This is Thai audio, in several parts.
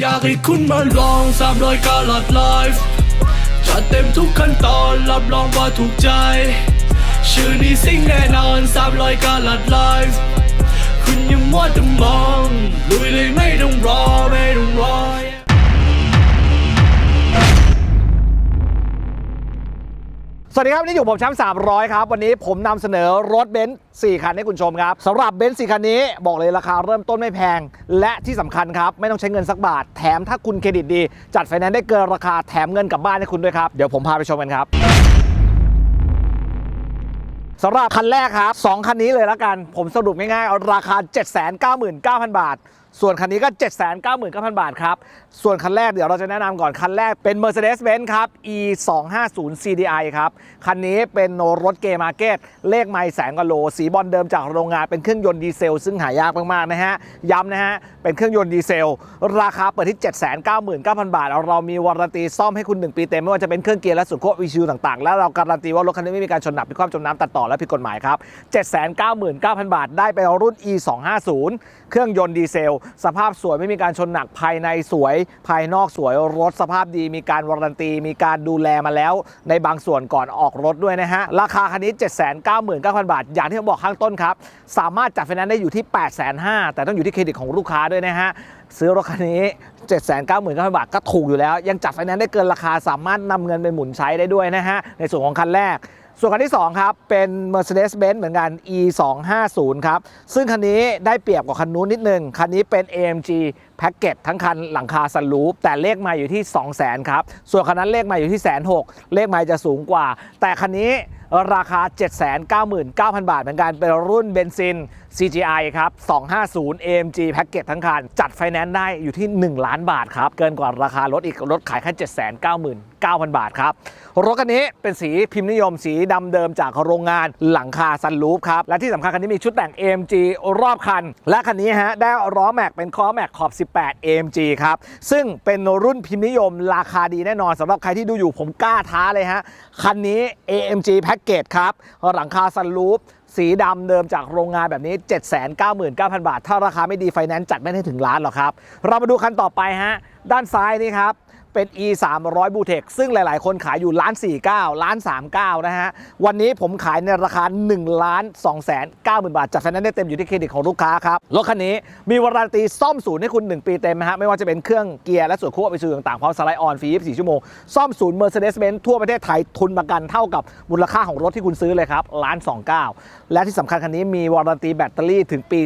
อยากให้คุณมาลองสามรอยกาลัดไลฟ์จัดเต็มทุกขั้นตอนรับรองว่าถูกใจ ชื่อนี้สิ่งแน่นอนสามรอยกาลัดไลฟ์คุณอยังมัวแต่มอง วัสดีครับนี่อยู่ผมแชมป์300 ครับ วันนี้ผมนำเสนอรถเบนซ์4คันให้คุณชมครับสำหรับเบนซ์4คันนี้บอกเลยราคาเริ่มต้นไม่แพง และที่สำคัญครับ ไม่ต้องใช้เงินสักบาท แถมถ้าคุณเครดิตดี จัดไฟแนนซ์ได้เกินราคาแถมเงินกลับบ้านให้คุณด้วยครับ เดี๋ยวผมพาไปชมกันครับสำหรับคันแรกครับ 2 คันนี้เลยละกัน ผมสรุปง่ายๆเอาราคา 799,000 บาท ส่วนคันนี้ก็ 799,000 บาทครับ ส่วนคันแรกเดี๋ยวเราจะแนะนำก่อน คันแรกเป็น Mercedes-Benz ครับ E 2 5 0 CDI ครับ คันนี้เป็นรถเกมาร์เก็ตเลขไม่แสนกว่าโล สีบอลเดิมจากโรงงานเป็นเครื่องยนต์ดีเซล ซึ่งหายากมากๆนะฮะ ย้ำนะฮะ เป็นเครื่องยนต์ดีเซล ราคาเปิดที่ 799,000 บาท เรามีวารันตีซ่อมให้คุณ 1 ปีเต็มไม่ว่าจะเป็นเครื่องเกียร์และส่วนควบวิชิวต่างๆ แล้วเราการันตีว่ารถคันนี้ไม่มีการชนหนักพิความจมน้ำตัดต่อและผิดกฎหมายครับ 799,000 บาท ได้ไปรุ่น E 2 5 0เครื่องยนต์ดีเซลสภาพสวยไม่มีการชนหนักภายในสวย ภายนอกสวยรถสภาพดี มีการวารันตี มีการดูแลมาแล้ว ในบางส่วนก่อนออกรถด้วยนะฮะ ราคาคันนี้ 799,000 บาท อย่างที่ผมบอกข้างต้นครับ สามารถจัดไฟแนนซ์ได้อยู่ที่ 8 5 0 0 0แต่ต้องอยู่ที่เครดิตของลูกค้าด้วยนะฮะซื้อรถคันนี้ 799,000 บาทก็ถูกอยู่แล้ว ยังจัดไฟแนนซ์ได้เกินราคาสามารถนำเงินไปหมุนใช้ได้ด้วยนะฮะในส่วนของคันแรก ส่วนคันที่ 2 ครับ เป็น Mercedes-Benz เหมือนกัน E 2 5 0 ครับ ซึ่งคันนี้ได้เปรียบกว่าคันนู้นนิดนึง คันนี้เป็น AMG แพ็กเกจทั้งคันหลังคาสันรูป แต่เลขมาอยู่ที่ 2 0 0 0 0 0 ครับ ส่วนคันนั้นเลขมาอยู่ที่แสนหกเลขมาจะสูงกว่า แต่คันนี้ ราคา 799,000 บาทเหมือนกัน เป็นรุ่นเบนซิน CGI ครับ 250 AMG แพ็กเกจทั้งคัน จัดไฟแนนซ์ได้อยู่ที่ 1 ล้านบาทครับ เกินกว่าราคารถอีกรถขายแค่ 799,000 บาทครับ รถคันนี้เป็นสีพิมพ์นิยมสีดำเดิมจากโรงงานหลังคาซันรูฟครับ และที่สำคัญคันนี้มีชุดแต่ง AMG รอบคัน และคันนี้ฮะได้ล้อแม็กเป็นคอแม็กขอบ 18 AMG ครับ ซึ่งเป็นรุ่นพิมพ์นิยมราคาดีแน่นอนสำหรับใครที่ดูอยู่ผมกล้าท้าเลยฮะคันนี้ AMG แพ็กเกจครับ หลังคาซันรูฟสีดำเดิมจากโรงงานแบบนี้ 799,000 บาท ถ้าราคาไม่ดีไฟแนนซ์จัดไม่ได้ถึงล้านหรอกครับ เรามาดูคันต่อไปฮะ ด้านซ้ายนี่ครับ เป็น e 3 0 0 b u t e c ซึ่งหลาย ๆ คนขายอยู่ล้าน49ล้าน39 นะฮะ วันนี้ผมขายในราคา1ล้าน2แสน90,000บาทจัดไฟแนนซ์ได้เต็มอยู่ที่เครดิตของลูกค้าครับ รถคันนี้มีวารันตีซ่อมศูนย์ให้คุณ 1 ปีเต็มนะฮะ ไม่ว่าจะเป็นเครื่องเกียร์และส่วนควบไปสู่ต่างๆพร้อมสไลด์ออนฟรี24ชั่วโมง ซ่อมศูนย์ Mercedes-Benz ทั่วประเทศไทยทุนประกันเท่ากับมูลค่าของรถที่คุณซื้อเลยครับล้าน29 และที่สำคัญคันนี้มีวารันตีแบตเตอรี่ถึงปี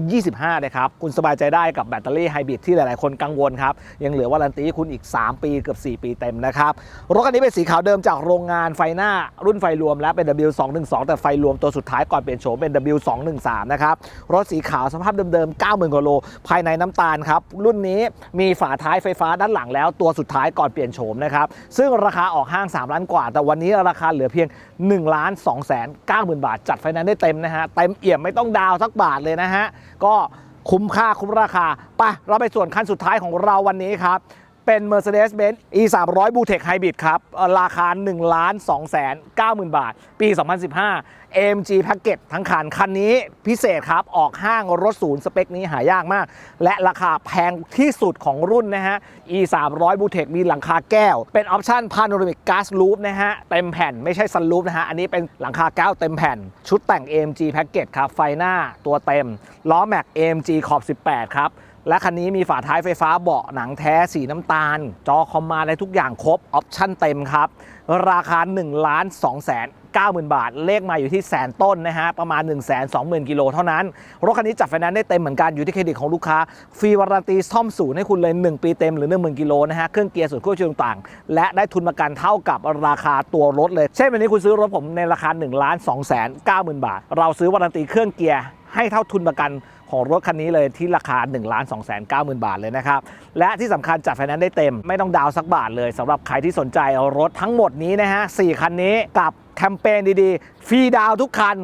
2025เลยครับคุณสบายใจได้กับแบตเตอรี่ไฮบริดที่หลาย ๆ คนกังวลครับยังเหลือวารันตีคุณอีก3ปีเกือบ 4 ปีเต็มนะครับ รถคันนี้เป็นสีขาวเดิมจากโรงงานไฟหน้ารุ่นไฟรวมและเป็น W212 แต่ไฟรวมตัวสุดท้ายก่อนเปลี่ยนโฉมเป็น W213 นะครับ รถสีขาวสภาพเดิมๆ 90,000กว่าโล ภายในน้ำตาลครับ รุ่นนี้มีฝาท้ายไฟฟ้าด้านหลังแล้วตัวสุดท้ายก่อนเปลี่ยนโฉมนะครับ ซึ่งราคาออกห้าง 3 ล้านกว่า แต่วันนี้ราคาเหลือเพียง1ล้าน2แสน90,000 บาท จัดไฟนนซ์ได้เต็มนะฮะเต็มเอี่ยมไม่ต้องดาวสักบาทเลยนะฮะก็คุ้มค่าคุ้มราคาไปเราไปส่วนคันสุดท้ายของเราวันนี้ครับ เป็น Mercedes-Benz E 3 0 0 b u t e c Hybrid ครับ ราคา1ล้าน2แสน90,000 บาท ปี 2015 AMG Package ทั้งคัน คันนี้พิเศษครับ ออกห้างรถศูนย์สเปคนี้หายากมาก และราคาแพงที่สุดของรุ่นนะฮะ E 3 0 0 b u t e c มีหลังคาแก้ว เป็นออปชั่น Panoramic Glass Roof นะฮะ เต็มแผ่นไม่ใช่ Sunroof นะฮะ อันนี้เป็นหลังคาแก้วเต็มแผ่น ชุดแต่ง AMG Package ครับ ไฟหน้าตัวเต็ม ล้อแม็ก AMG ขอบ 18 ครับ และคันนี้มีฝาท้ายไฟฟ้าเบาะหนังแท้สีน้ำตาล จอคอมมาอะไรทุกอย่างครบ ออปชั่นเต็มครับ ราคา1ล้าน2แสน90,000 บาท เลขมาอยู่ที่แสนต้นนะฮะ ประมาณ 1 2 0 0 0 0 กิโลเท่านั้น รถคันนี้จัดไฟแนนซ์ได้เต็มเหมือนกัน อยู่ที่เครดิตของลูกค้า ฟรีวารันตีซ่อมศูนย์ให้คุณเลย 1 ปีเต็มหรือ 10,000 กิโลนะฮะ เครื่องเกียร์ส่วนควบช่วงต่างๆและได้ทุนประกันเท่ากับราคาตัวรถเลย เช่นวันนี้คุณซื้อรถผมในราคา1ล้าน2แสน90,000 บาท เราซื้อวารันตีเครื่องเกียร์ให้เท่าทุนประกัน ของรถคันนี้เลยที่ราคา 1 2 9 0 0 0 บาทเลยนะครับ และที่สำคัญจัดไฟแนนซ์ได้เต็ม ไม่ต้องดาวสักบาทเลยสำหรับใครที่สนใจเอารถทั้งหมดนี้นะฮะ4คันนี้กับ แคมเปญดีๆ ฟรีดาวทุกคัน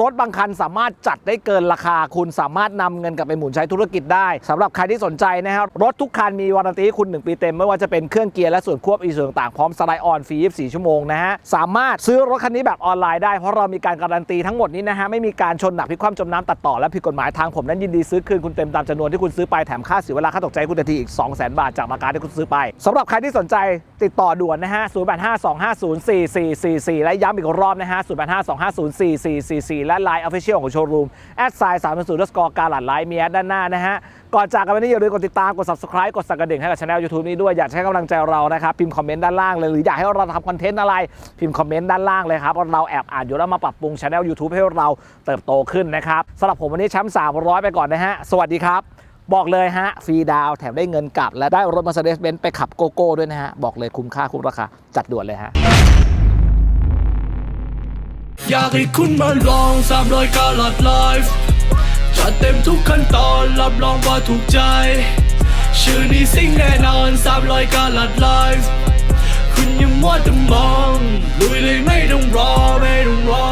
รถบางคันสามารถจัดได้เกินราคา คุณสามารถนำเงินกลับไปหมุนใช้ธุรกิจได้สำหรับใครที่สนใจนะครับรถทุกคันมีวารันตีคุณ 1 ปีเต็ม ไม่ว่าจะเป็นเครื่องเกียร์และส่วนควบอีส่วนต่างพร้อมสไลด์ออนฟรี 24 ชั่วโมงนะฮะ สามารถซื้อรถคันนี้แบบออนไลน์ได้เพราะเรามีการการันตีทั้งหมดนี้นะฮะไม่มีการชนหนักพิกคว่ำจมน้ำตัดต่อและผิดกฎหมายทางผมนั้นยินดีซื้อคืนคุณเต็มตามจำนวนที่คุณซื้อไปแถมค่าเสียเวลาค่าตกใจคุณทันทีอีก 200,000 บาทจากราคาที่คุณซื้อไปสำหรับใครที่สนใจติดต่อด่วนนะฮะ0852504444 และย้ำอีกรอบนะฮะ0852504444และ Line Official ของโชว์รูมแอดไซน์3 0สกอร์การหลัดไลน์มีแอดด้านหน้านะฮะก่อนจากกันวันนี้อย่าลืมกดติดตามกด subscribe กดสั่นกระดิ่งให้กับช anel YouTube นี้ด้วยอยากให้กำลังใจเรานะครับพิมพ์คอมเมนต์ด้านล่างเลยหรืออยากให้เราทำคอนเทนต์อะไรพิมพ์คอมเมนต์ด้านล่างเลยครับเราแอบอ่านอยู่แล้วมาปรับปรุงช anel YouTube ให้เราเติบโตขึ้นนะครับสำหรับผมวันนี้แชมป์300ไปก่อนนะฮะสวัสดีครับบอกเลยฮะ ฟรีดาวแถมได้เงินกลับ และได้รถ Mercedes-Benz ไปขับโกโก้ด้วยนะฮะ บอกเลยคุ้มค่าคุ้มราคา จัดด่วนเลยฮะ อยากให้คุณมาลองสามรอยกาลัดไลฟ์จัดเต็มทุกขั้นตอนรับรองว่าถูกใจ ชื่อนี้สิ่งแน่นอนสามรอยกาลัดไลฟ์คุณอยังมัวแต่มองลุยเลยไม่ต้องรอไม่ต้องรอ